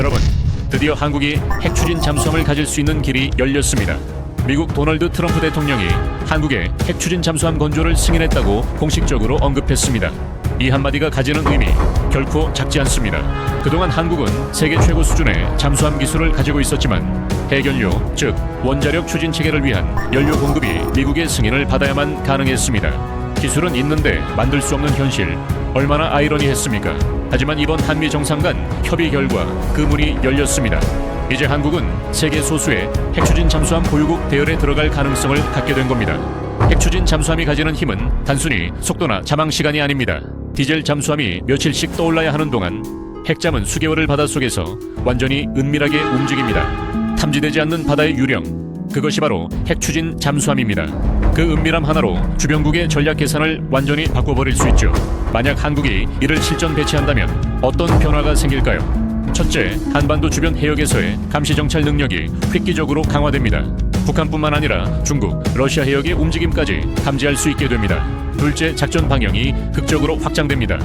여러분, 드디어 한국이 핵 추진 잠수함을 가질 수 있는 길이 열렸습니다. 미국 도널드 트럼프 대통령이 한국의 핵 추진 잠수함 건조를 승인했다고 공식적으로 언급했습니다. 이 한마디가 가지는 의미 결코 작지 않습니다. 그동안 한국은 세계 최고 수준의 잠수함 기술을 가지고 있었지만 해견료, 즉 원자력 추진 체계를 위한 연료 공급이 미국의 승인을 받아야만 가능했습니다. 기술은 있는데 만들 수 없는 현실 얼마나 아이러니했습니까? 하지만 이번 한미 정상 간 협의 결과 그 문이 열렸습니다. 이제 한국은 세계 소수의 핵추진 잠수함 보유국 대열에 들어갈 가능성을 갖게 된 겁니다. 핵추진 잠수함이 가지는 힘은 단순히 속도나 자망 시간이 아닙니다. 디젤 잠수함이 며칠씩 떠올라야 하는 동안 핵잠은 수개월을 바닷속에서 완전히 은밀하게 움직입니다. 탐지되지 않는 바다의 유령 그것이 바로 핵추진 잠수함입니다. 그 은밀함 하나로 주변국의 전략 계산을 완전히 바꿔버릴 수 있죠. 만약 한국이 이를 실전 배치한다면 어떤 변화가 생길까요? 첫째, 한반도 주변 해역에서의 감시 정찰 능력이 획기적으로 강화됩니다. 북한뿐만 아니라 중국, 러시아 해역의 움직임까지 감지할 수 있게 됩니다. 둘째, 작전 방향이 극적으로 확장됩니다.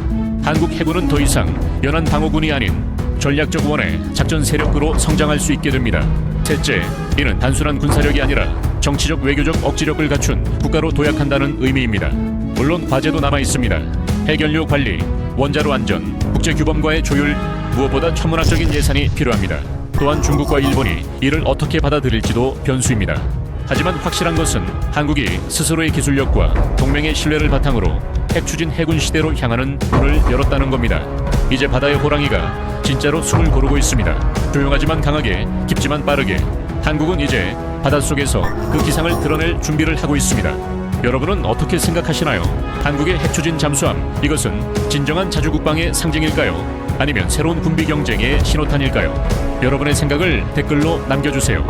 한국 해군은 더 이상 연안 방어군이 아닌 전략적 원의 작전 세력으로 성장할 수 있게 됩니다. 셋째, 이는 단순한 군사력이 아니라 정치적 외교적 억지력을 갖춘 국가로 도약한다는 의미입니다. 물론 과제도 남아 있습니다. 해결료 관리, 원자로 안전, 국제 규범과의 조율, 무엇보다 천문학적인 예산이 필요합니다. 또한 중국과 일본이 이를 어떻게 받아들일지도 변수입니다. 하지만 확실한 것은 한국이 스스로의 기술력과 동맹의 신뢰를 바탕으로 핵추진 해군 시대로 향하는 문을 열었다는 겁니다. 이제 바다의 호랑이가 진짜로 숨을 고르고 있습니다. 조용하지만 강하게, 깊지만 빠르게. 한국은 이제 바닷속에서 그 기상을 드러낼 준비를 하고 있습니다. 여러분은 어떻게 생각하시나요? 한국의 핵추진 잠수함 이것은 진정한 자주국방의 상징일까요? 아니면 새로운 군비 경쟁의 신호탄일까요? 여러분의 생각을 댓글로 남겨주세요.